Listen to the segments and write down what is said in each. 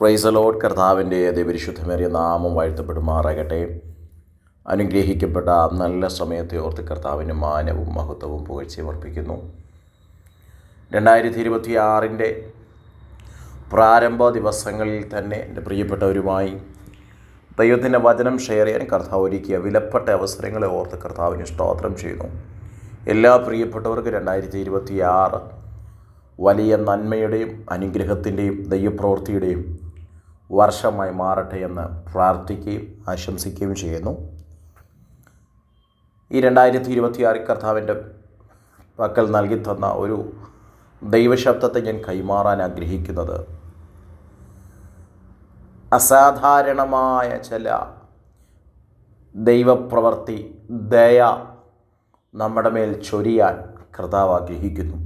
Price load കർത്താവിന്റെ അതിപരിശുദ്ധമേറിയ നാമം വാഴ്ത്തപ്പെടുമാറാകട്ടെ. അനുഗ്രഹിക്കപ്പെട്ട നല്ല സമയത്തെ ഓർത്ത് കർത്താവിന് മാനവും മഹത്വവും പുകഴ്ചയും അർപ്പിക്കുന്നു. രണ്ടായിരത്തി ഇരുപത്തി ആറിന്റെ പ്രാരംഭ ദിവസങ്ങളിൽ തന്നെ എന്റെ പ്രിയപ്പെട്ടവരുമായി ദൈവത്തിന്റെ വചനം ഷെയർ ചെയ്യാൻ കർത്താവ് ഒരുക്കിയ വിലപ്പെട്ട അവസരങ്ങളെ ഓർത്ത് കർത്താവിന് സ്തോത്രം ചെയ്യുന്നു. എല്ലാ പ്രിയപ്പെട്ടവർക്കും രണ്ടായിരത്തി ഇരുപത്തി ആറ് വലിയ നന്മയുടെയും അനുഗ്രഹത്തിന്റെയും ദൈവപ്രവൃത്തിയുടെയും വർഷമായി മാറട്ടെ എന്ന് പ്രാർത്ഥിക്കുകയും ആശംസിക്കുകയും ചെയ്യുന്നു. ഈ രണ്ടായിരത്തി ഇരുപത്തിയാറിൽ കർത്താവിന്റെ പക്കൽ നൽകി തന്ന ഒരു ദൈവശബ്ദത്തെ ഞാൻ കൈമാറാൻ ആഗ്രഹിക്കുന്നത്. അസാധാരണമായ ചില ദൈവപ്രവർത്തി ദയ നമ്മുടെ മേൽ ചൊരിയാൻ കർത്താവ് ആഗ്രഹിക്കുന്നു.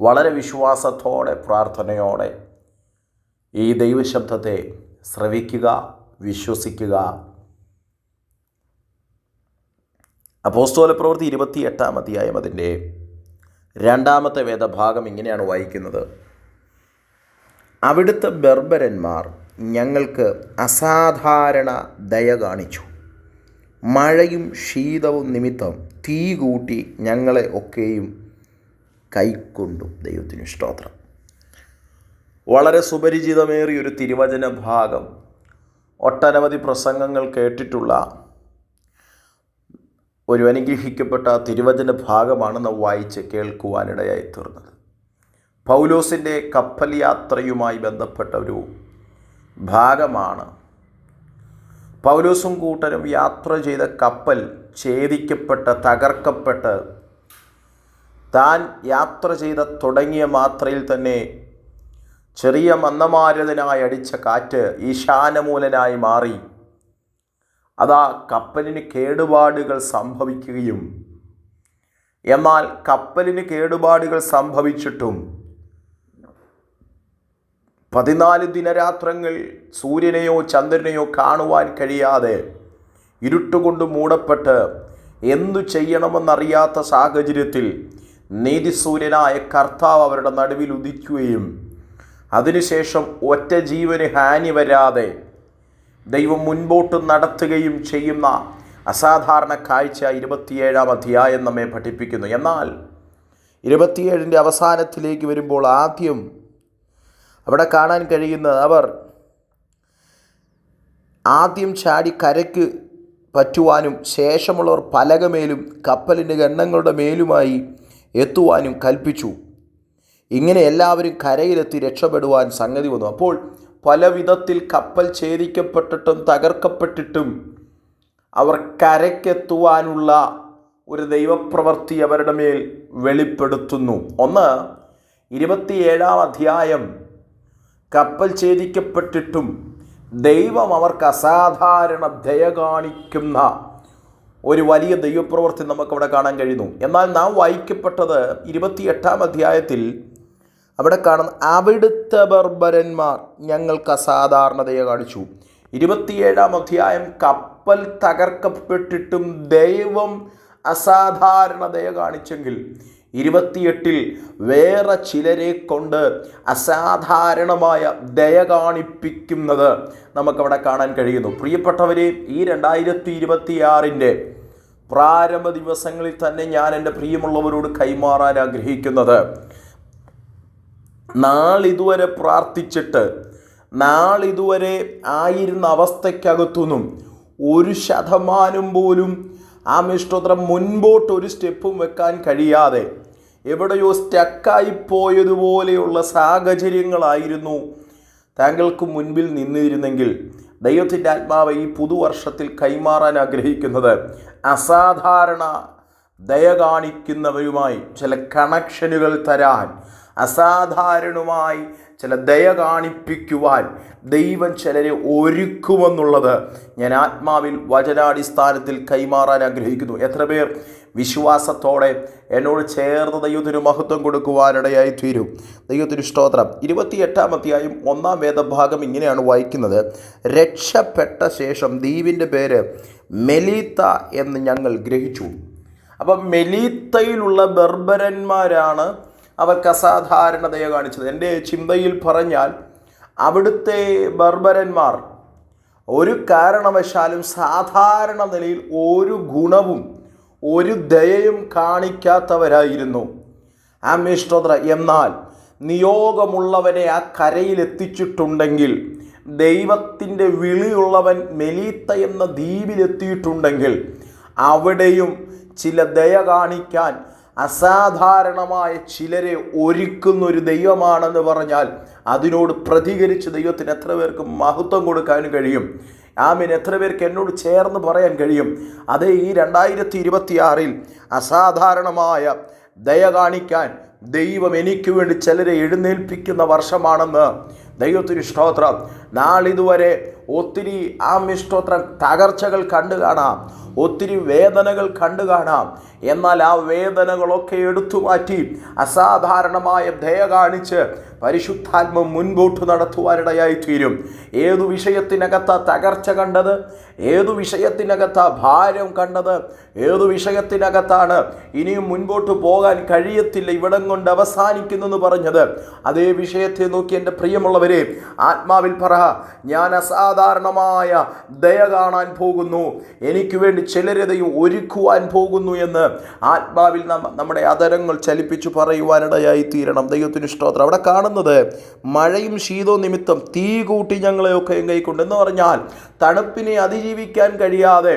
വളരെ വിശ്വാസത്തോടെ പ്രാർത്ഥനയോടെ ഈ ദൈവശബ്ദത്തെ ശ്രവിക്കുക വിശ്വസിക്കുക. അപ്പോസ്തോല പ്രവൃത്തി ഇരുപത്തി എട്ടാം അധ്യായം അതിന്റെ രണ്ടാമത്തെ വേദഭാഗം ഇങ്ങനെയാണ് വായിക്കുന്നത്. അവിടുത്തെ ബർബരന്മാർ ഞങ്ങൾക്ക് അസാധാരണ ദയ കാണിച്ചു. മഴയും ശീതവും നിമിത്തം തീ കൂട്ടി ഞങ്ങളെ ഒക്കെയും കൈക്കൊണ്ടു. ദൈവത്തിനു സ്തോത്രം. വളരെ സുപരിചിതമേറിയ ഒരു തിരുവചന ഭാഗം. ഒട്ടനവധി പ്രസംഗങ്ങൾ കേട്ടിട്ടുള്ള ഒരു അനുഗ്രഹിക്കപ്പെട്ട തിരുവചന ഭാഗമാണ് നാം വായിച്ച് കേൾക്കുവാനിടയായി തീർന്നത്. പൗലോസിന്റെ കപ്പൽ യാത്രയുമായി ബന്ധപ്പെട്ട ഒരു ഭാഗമാണ്. പൗലോസും കൂട്ടരും യാത്ര ചെയ്ത കപ്പൽ ഛേദിക്കപ്പെട്ട് തകർക്കപ്പെട്ട് താൻ യാത്ര ചെയ്ത തുടങ്ങിയ മാത്രയിൽ തന്നെ ചെറിയ മന്ദമാരതനായി അടിച്ച കാറ്റ് ഈശാനമൂലനായി മാറി. അതാ കപ്പലിന് കേടുപാടുകൾ സംഭവിക്കുകയും എന്നാൽ കപ്പലിന് കേടുപാടുകൾ സംഭവിച്ചിട്ടും പതിനാല് ദിനരാത്രങ്ങൾ സൂര്യനെയോ ചന്ദ്രനെയോ കാണുവാൻ കഴിയാതെ ഇരുട്ടുകൊണ്ട് മൂടപ്പെട്ട് എന്തു ചെയ്യണമെന്നറിയാത്ത സാഹചര്യത്തിൽ നീതിസൂര്യനായ കർത്താവ് അവരുടെ നടുവിൽ ഉദിക്കുകയും അതിനുശേഷം ഒറ്റ ജീവന് ഹാനി വരാതെ ദൈവം മുൻപോട്ട് നടത്തുകയും ചെയ്യുന്ന അസാധാരണ കാഴ്ച ഇരുപത്തിയേഴാം അധ്യായം നമ്മെ പഠിപ്പിക്കുന്നു. എന്നാൽ ഇരുപത്തിയേഴിന്റെ അവസാനത്തിലേക്ക് വരുമ്പോൾ ആദ്യം അവിടെ കാണാൻ കഴിയുന്നത് അവർ ആദ്യം ചാടി കരയ്ക്ക് പറ്റുവാനും ശേഷമുള്ളവർ പലകമേലും കപ്പലിന്റെ ഗണ്ണങ്ങളുടെ മേലുമായി എത്തുവാനും കൽപ്പിച്ചു. ഇങ്ങനെ എല്ലാവരും കരയിലെത്തി രക്ഷപ്പെടുവാൻ സംഗതി വന്നു. അപ്പോൾ പല വിധത്തിൽ കപ്പൽ ഛേദിക്കപ്പെട്ടിട്ടും തകർക്കപ്പെട്ടിട്ടും അവർ കരയ്ക്കെത്തുവാനുള്ള ഒരു ദൈവപ്രവൃത്തി അവരുടെ മേൽ വെളിപ്പെടുത്തുന്നു. ഒന്ന് ഇരുപത്തിയേഴാം അധ്യായം. കപ്പൽ ഛേദിക്കപ്പെട്ടിട്ടും ദൈവം അവർക്ക് അസാധാരണ ദയ കാണിക്കുന്ന ഒരു വലിയ ദൈവപ്രവൃത്തി നമുക്കവിടെ കാണാൻ കഴിയുന്നു. എന്നാൽ നാം വായിക്കപ്പെട്ടത് ഇരുപത്തിയെട്ടാം അധ്യായത്തിൽ അവിടെ കാണുന്ന അവിടുത്തെ ബർബരന്മാർ ഞങ്ങൾക്ക് അസാധാരണതയെ കാണിച്ചു. ഇരുപത്തിയേഴാം അധ്യായം കപ്പൽ തകർക്കപ്പെട്ടിട്ടും ദൈവം അസാധാരണതയെ കാണിച്ചെങ്കിൽ ഇരുപത്തിയെട്ടിൽ വേറെ ചിലരെ കൊണ്ട് അസാധാരണമായ ദയ കാണിപ്പിക്കുന്നത് നമുക്കവിടെ കാണാൻ കഴിയുന്നു. പ്രിയപ്പെട്ടവരെ ഈ രണ്ടായിരത്തി ഇരുപത്തിയാറിന്റെ പ്രാരംഭ ദിവസങ്ങളിൽ തന്നെ ഞാൻ എന്റെ പ്രിയമുള്ളവരോട് കൈമാറാൻ ആഗ്രഹിക്കുന്നത് നാളിതുവരെ പ്രാർത്ഥിച്ചിട്ട് നാളിതുവരെ ആയിരുന്ന അവസ്ഥയ്ക്കകത്തുനിന്നും ഒരു ശതമാനം പോലും ആ മിഷ്ടോത്രം മുൻപോട്ട് ഒരു സ്റ്റെപ്പും വെക്കാൻ കഴിയാതെ എവിടെയോ സ്റ്റക്കായി പോയതുപോലെയുള്ള സാഹചര്യങ്ങളായിരുന്നു താങ്കൾക്ക് മുൻപിൽ നിന്നിരുന്നെങ്കിൽ. ദൈവത്തിന്റെ ആത്മാവ് ഈ പുതുവർഷത്തിൽ കൈമാറാൻ ആഗ്രഹിക്കുന്നത് അസാധാരണ ദയ കാണിക്കുന്നവരുമായി ചില കണക്ഷനുകൾ തരാൻ അസാധാരണമായി ചില ദയ കാണിപ്പിക്കുവാൻ ദൈവം ചിലരെ ഒരുക്കുമെന്നുള്ളത് ഞാൻ ആത്മാവിൽ വചനാടിസ്ഥാനത്തിൽ കൈമാറാൻ ആഗ്രഹിക്കുന്നു. എത്ര പേർ വിശ്വാസത്തോടെ എന്നോട് ചേർന്ന് ദൈവത്തിന് മഹത്വം കൊടുക്കുവാനിടയായി തീരും. ദൈവത്തിന് സ്തോത്രം. ഇരുപത്തിയെട്ടാം അധ്യായം ഒന്നാം വേദഭാഗം ഇങ്ങനെയാണ് വായിക്കുന്നത്. രക്ഷപ്പെട്ട ശേഷം ദ്വീപിന്റെ പേര് മെലീത്ത എന്ന് ഞങ്ങൾ ഗ്രഹിച്ചു. അപ്പം മെലീത്തയിലുള്ള ബർബരന്മാരാണ് അവർക്ക് അസാധാരണതയെ കാണിച്ചത്. എന്റെ ചിന്തയിൽ പറഞ്ഞാൽ അവിടുത്തെ ബർബരന്മാർ ഒരു കാരണവശാലും സാധാരണ നിലയിൽ ഒരു ഗുണവും ഒരു ദയയും കാണിക്കാത്തവരായിരുന്നു. ആമേഷ്ടോത്ര എന്നാൽ നിയോഗമുള്ളവനെ ആ കരയിലെത്തിച്ചിട്ടുണ്ടെങ്കിൽ ദൈവത്തിന്റെ വിളിയുള്ളവൻ മെലീത്ത എന്ന ദ്വീപിലെത്തിയിട്ടുണ്ടെങ്കിൽ അവിടെയും ചില ദയ കാണിക്കാൻ അസാധാരണമായ ചിലരെ ഒരുക്കുന്ന ഒരു ദൈവമാണെന്ന് പറഞ്ഞാൽ അതിനോട് പ്രതികരിച്ച് ദൈവത്തിന് എത്ര പേർക്ക് മഹത്വം കൊടുക്കാനും കഴിയും? ആമീൻ. എത്ര പേർക്ക് എന്നോട് ചേർന്ന് പറയാൻ കഴിയും? അതേ ഈ രണ്ടായിരത്തി ഇരുപത്തിയാറിൽ അസാധാരണമായ ദയ കാണിക്കാൻ ദൈവം എനിക്ക് വേണ്ടി ചിലരെ എഴുന്നേൽപ്പിക്കുന്ന വർഷമാണെന്ന് ദൈവത്തിന് സ്തോത്രം. നാളിതുവരെ ഒത്തിരി ആമിഷ്ടോത്ര തകർച്ചകൾ കണ്ടു കാണാം. ഒത്തിരി വേദനകൾ കണ്ടു കാണാം. എന്നാൽ ആ വേദനകളൊക്കെ എടുത്തു മാറ്റി അസാധാരണമായ ദയ കാണിച്ച് പരിശുദ്ധാത്മ മുൻപോട്ട് നടത്തുവാനിടയായി തീരും. ഏതു വിഷയത്തിനകത്ത തകർച്ച കണ്ടത്? ഏതു വിഷയത്തിനകത്ത ഭാരം കണ്ടത്? ഏതു വിഷയത്തിനകത്താണ് ഇനിയും മുൻപോട്ട് പോകാൻ കഴിയത്തില്ല ഇവിടം കൊണ്ട് അവസാനിക്കുന്നെന്ന് പറഞ്ഞത്? അതേ വിഷയത്തെ നോക്കി എന്റെ പ്രിയമുള്ളവരെ ആത്മാവിൽ പറ ഞാൻ അസാധാരണമായ ദയ കാണാൻ പോകുന്നു. എനിക്ക് വേണ്ടി ചിലരതയും ഒരുക്കുവാൻ പോകുന്നു എന്ന് ആത്മാവിൽ നമ്മ നമ്മുടെ അതരങ്ങൾ ചലിപ്പിച്ചു പറയുവാനിടയായി തീരണം ദൈവത്തിന് ഇഷ്ടോത്രം അവിടെ കാണുന്നത് മഴയും ശീതവും നിമിത്തം തീ കൂട്ടി ഞങ്ങളെയൊക്കെ കൈക്കൊണ്ട് എന്ന് പറഞ്ഞാൽ തണുപ്പിനെ അതിജീവിക്കാൻ കഴിയാതെ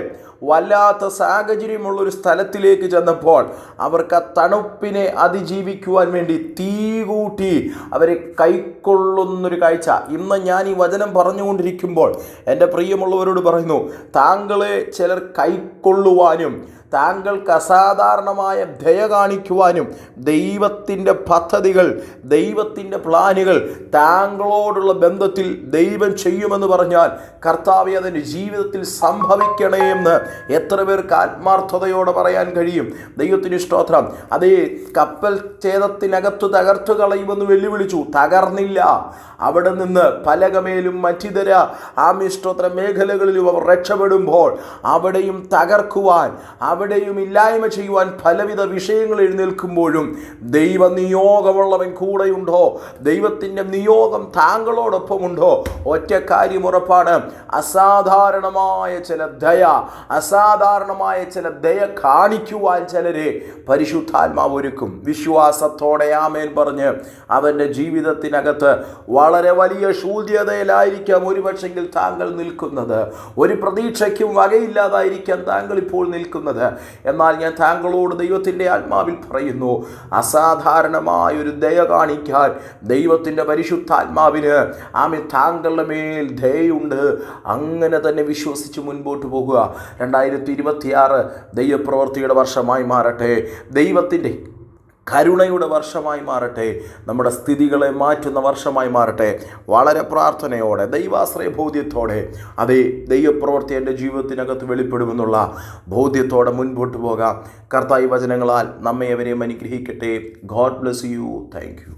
വല്ലാത്ത സാഹചര്യമുള്ള ഒരു സ്ഥലത്തിലേക്ക് ചെന്നപ്പോൾ അവർക്ക് ആ തണുപ്പിനെ അതിജീവിക്കുവാൻ വേണ്ടി തീ കൂട്ടി അവരെ കൈക്കൊള്ളുന്നൊരു കാഴ്ച. ഇന്ന് ഞാൻ ഈ വചനം പറഞ്ഞുകൊണ്ടിരിക്കുമ്പോൾ എന്റെ പ്രിയമുള്ളവരോട് പറയുന്നു താങ്കളെ ചിലർ കൈക്കൊള്ളുവാനും താങ്കൾക്ക് അസാധാരണമായ ദയ കാണിക്കുവാനും ദൈവത്തിന്റെ പദ്ധതികൾ ദൈവത്തിന്റെ പ്ലാനുകൾ താങ്കളോടുള്ള ബന്ധത്തിൽ ദൈവം ചെയ്യുമെന്ന് പറഞ്ഞാൽ കർത്താവ് അതിന്റെ ജീവിതത്തിൽ സംഭവിക്കണേ എന്ന് എത്ര പേർക്ക് ആത്മാർത്ഥതയോടെ പറയാൻ കഴിയും. ദൈവത്തിന് സ്തോത്രം. അതേ കപ്പൽ ഛേദത്തിനകത്ത് തകർത്തു കളയുമെന്ന് വെല്ലുവിളിച്ചു. തകർന്നില്ല. അവിടെ നിന്ന് പലകമേലും മറ്റിതര ആമിഷ്ടോത്ര മേഖലകളിലും അവർ രക്ഷപ്പെടുമ്പോൾ അവിടെയും തകർക്കുവാൻ അവിടെയും ഇല്ലായ്മ ചെയ്യുവാൻ പലവിധ വിഷയങ്ങൾ എഴുന്നേൽക്കുമ്പോഴും ദൈവ നിയോഗമുള്ളവൻ കൂടെയുണ്ടോ? ദൈവത്തിന്റെ നിയോഗം താങ്കളോടൊപ്പമുണ്ടോ? ഒറ്റ കാര്യം ഉറപ്പാണ്. അസാധാരണമായ ചില ദയ അസാധാരണമായ ചില ദയ കാണിക്കുവാൻ ചിലരെ പരിശുദ്ധാത്മാവ് ഒരുക്കും. വിശ്വാസത്തോടെ ആമേൻ പറഞ്ഞ് അവന്റെ ജീവിതത്തിനകത്ത് വളരെ വലിയ ശൂന്യതയിലായിരിക്കാം ഒരുപക്ഷെങ്കിൽ താങ്കൾ നിൽക്കുന്നത്. ഒരു പ്രതീക്ഷയ്ക്കും വകയില്ലാതായിരിക്കാം താങ്കൾ ഇപ്പോൾ നിൽക്കുന്നത്. എന്നാൽ ഞാൻ താങ്കളോട് ദൈവത്തിന്റെ ആത്മാവിൽ പറയുന്നു അസാധാരണമായ ഒരു ദയ കാണിക്കാൻ ദൈവത്തിന്റെ പരിശുദ്ധാത്മാവിന് ആമി താങ്കളുടെ മേൽ ദയുണ്ട് അങ്ങനെ തന്നെ വിശ്വസിച്ച് മുൻപോട്ട് പോകുക. രണ്ടായിരത്തി ഇരുപത്തിയാറ് ദൈവപ്രവൃത്തിയുടെ വർഷമായി മാറട്ടെ. ദൈവത്തിന്റെ കരുണയുടെ വർഷമായി മാറട്ടെ നമ്മുടെ സ്ഥിതികളെ മാറ്റുന്ന വർഷമായി മാറട്ടെ. വളരെ പ്രാർത്ഥനയോടെ ദൈവാശ്രയ ബോധ്യത്തോടെ അതേ ദൈവപ്രവൃത്തി എന്റെ ജീവിതത്തിനകത്ത് വെളിപ്പെടുമെന്നുള്ള ബോധ്യത്തോടെ മുൻപോട്ട് പോകാം. കർത്തായി വചനങ്ങളാൽ നമ്മെ അവരെയും അനുഗ്രഹിക്കട്ടെ. God bless you thank you